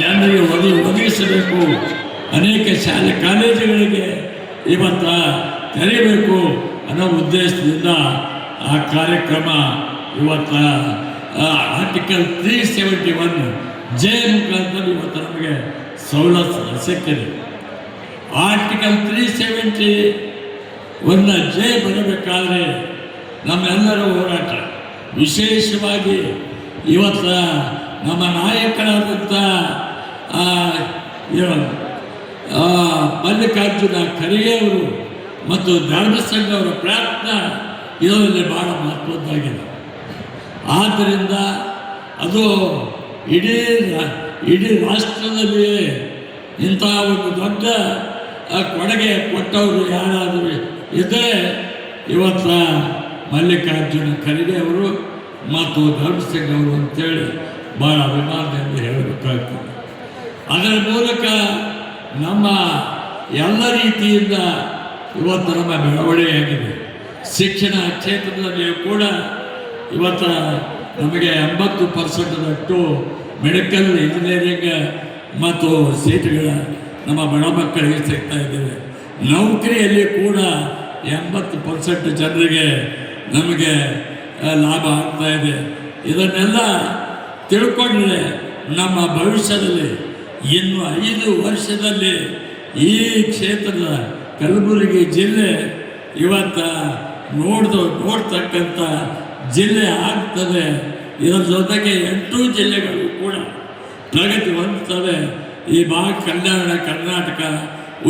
ಜನರಿಗೆ ಒದಗಿ ಒದಗಿಸಬೇಕು. ಅನೇಕ ಶಾಲೆ ಕಾಲೇಜುಗಳಿಗೆ ಇವತ್ತ ತೆರೆಯಬೇಕು ಅನ್ನೋ ಉದ್ದೇಶದಿಂದ ಆ ಕಾರ್ಯಕ್ರಮ ಇವತ್ತ article three seventy one J ಮುಖಾಂತರ ಇವತ್ತು ನಮಗೆ ಸವಲತ್ತು ಸಿಕ್ಕಿದೆ. ಆರ್ಟಿಕಲ್ ತ್ರೀ ಸೆವೆಂಟಿ ಒಂದು ಜೆ ಬರಬೇಕಾದ್ರೆ ನಮ್ಮೆಲ್ಲರ ಹೋರಾಟ. ವಿಶೇಷವಾಗಿ ಇವತ್ತು ನಮ್ಮ ನಾಯಕರಾದಂಥ ಮಲ್ಲಿಕಾರ್ಜುನ ಖರ್ಗೆ ಮತ್ತು ಧರ್ಮಸಂಘ ಅವರ ಪ್ರಯತ್ನ ಇದರಲ್ಲಿ ಬಹಳ ಮಹತ್ವದ್ದಾಗಿದೆ. ಆದ್ದರಿಂದ ಅದು ಇಡೀ ಇಡೀ ರಾಷ್ಟ್ರದಲ್ಲಿ ಇಂತಹ ಒಂದು ದೊಡ್ಡ ಕೊಡುಗೆ ಕೊಟ್ಟವರು ಯಾರಾದರೂ ಇದ್ದರೆ ಇವತ್ತ ಮಲ್ಲಿಕಾರ್ಜುನ ಖರ್ಗೆ ಅವರು ಮತ್ತು ಧರ್ಮಸಿಂಗ್ ಅವರು ಅಂತೇಳಿ ಭಾಳ ಅಭಿಮಾನದಿಂದ ಹೇಳಬೇಕಾಗ್ತದೆ. ಅದರ ಮೂಲಕ ನಮ್ಮ ಎಲ್ಲ ರೀತಿಯಿಂದ ಇವತ್ತು ನಮ್ಮ ಬೆಳವಣಿಗೆಯಾಗಿದೆ. ಶಿಕ್ಷಣ ಕ್ಷೇತ್ರದಲ್ಲಿಯೂ ಕೂಡ ಇವತ್ತು ನಮಗೆ ಎಂಬತ್ತು ಪರ್ಸೆಂಟ್ದಷ್ಟು ಮೆಡಿಕಲ್ ಇಂಜಿನಿಯರಿಂಗ್ ಮತ್ತು ಸೀಟ್ಗಳ ನಮ್ಮ ಬಡ ಮಕ್ಕಳಿಗೆ ಸಿಗ್ತಾ ಇದ್ದೇವೆ. ನೌಕರಿಯಲ್ಲಿ ಕೂಡ ಎಂಬತ್ತು ಪರ್ಸೆಂಟ್ ಜನರಿಗೆ ನಮಗೆ ಲಾಭ ಆಗ್ತಾ ಇದೆ. ಇದನ್ನೆಲ್ಲ ತಿಳ್ಕೊಂಡ್ರೆ ನಮ್ಮ ಭವಿಷ್ಯದಲ್ಲಿ ಇನ್ನು ಐದು ವರ್ಷದಲ್ಲಿ ಈ ಕ್ಷೇತ್ರದ ಕಲಬುರಗಿ ಜಿಲ್ಲೆ ಇವತ್ತ ನೋಡ್ದು, ನೋಡ್ತಕ್ಕಂಥ ಜಿಲ್ಲೆ ಆಗ್ತದೆ. ಇದರ ಜೊತೆಗೆ ಎಂಟು ಜಿಲ್ಲೆಗಳು ಕೂಡ ಪ್ರಗತಿ ಹೊಂದುತ್ತವೆ ಈ ಭಾಗ ಕಲ್ಯಾಣ, ಕರ್ನಾಟಕ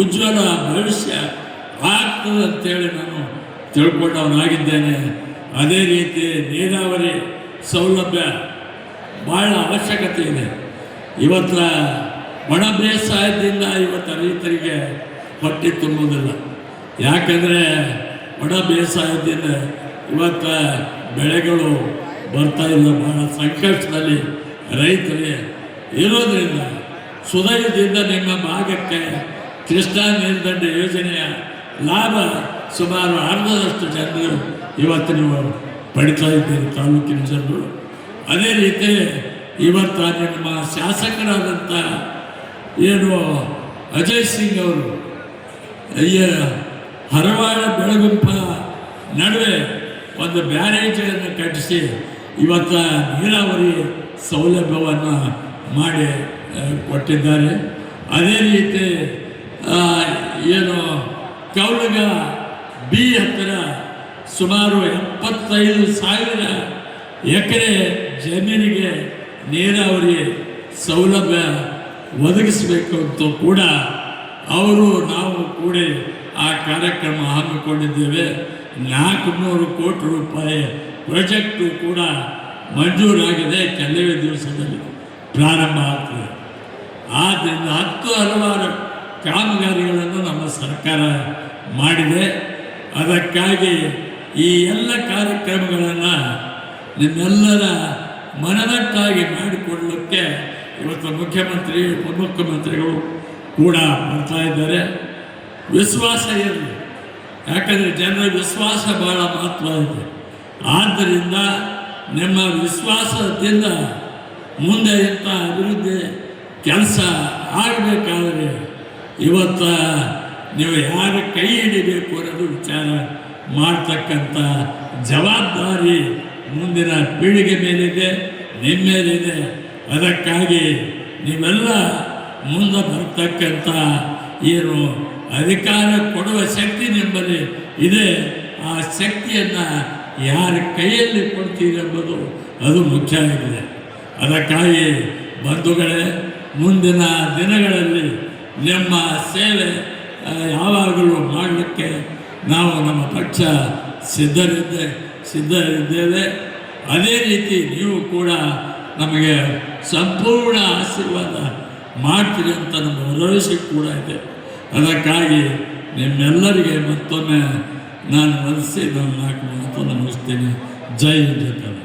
ಉಜ್ವಲ ಭವಿಷ್ಯ ಆಗ್ತದೆ ಅಂತೇಳಿ ನಾನು ತಿಳ್ಕೊಂಡವನಾಗಿದ್ದೇನೆ. ಅದೇ ರೀತಿ ನೀರಾವರಿ ಸೌಲಭ್ಯ ಭಾಳ ಅವಶ್ಯಕತೆ ಇದೆ. ಇವತ್ತ ಒಣ ಬೇಸಾಯದಿಂದ ಇವತ್ತು ರೈತರಿಗೆ ಹೊಟ್ಟೆ ತುಂಬುವುದಿಲ್ಲ. ಯಾಕಂದರೆ ಒಣ ಬೇಸಾಯದಿಂದ ಇವತ್ತು ಬೆಳೆಗಳು ಬರ್ತಾ ಇಲ್ಲ. ಬಹಳ ಸಂಕಷ್ಟದಲ್ಲಿ ರೈತರಿಗೆ ಇರೋದರಿಂದ ಸುದಯದಿಂದ ನಿಮ್ಮ ಭಾಗಕ್ಕೆ ಕೃಷ್ಣಾ ನಿರ್ದಂಡ ಯೋಜನೆಯ ಲಾಭ ಸುಮಾರು ಅರ್ಧದಷ್ಟು ಜನರು ಇವತ್ತು ನೀವು ಪಡಿತಾ ಇದ್ದೀರಿ ತಾಲೂಕಿನ ಜನರು. ಅದೇ ರೀತಿ ಇವತ್ತು ನಿಮ್ಮ ಶಾಸಕರಾದಂಥ ಏನು ಅಜಯ್ ಸಿಂಗ್ ಅವರು, ಅಯ್ಯ ಹರವಾಡ ಬೆಳಗುಂಪ ನಡುವೆ ಒಂದು ಬ್ಯಾರೇಜನ್ನು ಕಟ್ಟಿಸಿ ಇವತ್ತು ನೀರಾವರಿ ಸೌಲಭ್ಯವನ್ನು ಮಾಡಿ ಕೊಟ್ಟಿದ್ದಾರೆ. ಅದೇ ರೀತಿ ಏನು ಕೌಲಗ ಬಿ ಹತ್ತಿರ ಸುಮಾರು ಎಪ್ಪತ್ತೈದು ಸಾವಿರ ಎಕರೆ ಜಮೀನಿಗೆ ನೀರಾವರಿ ಸೌಲಭ್ಯ ಒದಗಿಸಬೇಕು ಅಂತ ಕೂಡ ಅವರು ನಾವು ಕೂಡ ಆ ಕಾರ್ಯಕ್ರಮ ಹಮ್ಮಿಕೊಂಡಿದ್ದೇವೆ. ನಾಲ್ಕುನೂರು ಕೋಟಿ ರೂಪಾಯಿ ಪ್ರಾಜೆಕ್ಟು ಕೂಡ ಮಂಜೂರಾಗಿದೆ ಕೆಲವೇ ದಿವಸದಲ್ಲಿ. ಪ್ರಾರಂಭ ಆಗ್ತದೆ. ಆದ್ದರಿಂದ ಹತ್ತು ಹಲವಾರು ಕಾಮಗಾರಿಗಳನ್ನು ನಮ್ಮ ಸರ್ಕಾರ ಮಾಡಿದೆ. ಅದಕ್ಕಾಗಿ ಈ ಎಲ್ಲ ಕಾರ್ಯಕ್ರಮಗಳನ್ನು ನಿಮ್ಮೆಲ್ಲರ ಮನದಟ್ಟಾಗಿ ಮಾಡಿಕೊಳ್ಳಲಿಕ್ಕೆ ಇವತ್ತು ಮುಖ್ಯಮಂತ್ರಿ, ಉಪಮುಖ್ಯಮಂತ್ರಿಗಳು ಕೂಡ ಬರ್ತಾ ಇದ್ದಾರೆ. ವಿಶ್ವಾಸ ಇರಲಿ. ಯಾಕಂದರೆ ಜನರ ವಿಶ್ವಾಸ ಭಾಳ ಮಹತ್ವ ಇದೆ. ಆದ್ದರಿಂದ ನಿಮ್ಮ ವಿಶ್ವಾಸದಿಂದ ಮುಂದೆ ಇಂಥ ಅಭಿವೃದ್ಧಿ ಕೆಲಸ ಆಗಬೇಕಾದ್ರೆ ಇವತ್ತ ನೀವು ಯಾರ ಕೈ ಹಿಡಿಬೇಕು ಅನ್ನೋದು ವಿಚಾರ ಮಾಡ್ತಕ್ಕಂಥ ಜವಾಬ್ದಾರಿ ಮುಂದಿನ ಪೀಳಿಗೆ ಮೇಲಿದೆ ನಿಮ್ಮ ಮೇಲಿದೆ. ಅದಕ್ಕಾಗಿ ನೀವೆಲ್ಲ ಮುಂದೆ ಬರ್ತಕ್ಕಂಥ ಏನು ಅಧಿಕಾರ ಕೊಡುವ ಶಕ್ತಿ ನಿಮ್ಮಲ್ಲಿ ಇದೆ. ಆ ಶಕ್ತಿಯನ್ನು ಯಾರ ಕೈಯಲ್ಲಿ ಕೊಡ್ತೀರಿ ಎಂಬುದು ಅದು ಮುಖ್ಯ ಆಗಿದೆ. ಅದಕ್ಕಾಗಿ ಬಂಧುಗಳೇ, ಮುಂದಿನ ದಿನಗಳಲ್ಲಿ ನಿಮ್ಮ ಸೇವೆ ಯಾವಾಗಲೂ ಮಾಡಲಿಕ್ಕೆ ನಾವು ನಮ್ಮ ಪಕ್ಷ ಸಿದ್ಧರಿದ್ದೆ, ಸಿದ್ಧರಿದ್ದೇವೆ. ಅದೇ ರೀತಿ ನೀವು ಕೂಡ ನಮಗೆ ಸಂಪೂರ್ಣ ಆಶೀರ್ವಾದ ಮಾಡ್ತೀರಿ ಅಂತ ನಮ್ಮ ಭರವಸೆ ಕೂಡ ಇದೆ. ಅದಕ್ಕಾಗಿ ನಿಮ್ಮೆಲ್ಲರಿಗೆ ಮತ್ತೊಮ್ಮೆ ನಾನು ಮನಸ್ಸಿನ ನಾಲ್ಕು ಮಾತನ್ನು ಮುಗಿಸ್ತೀನಿ. ಜೈ ಜಯ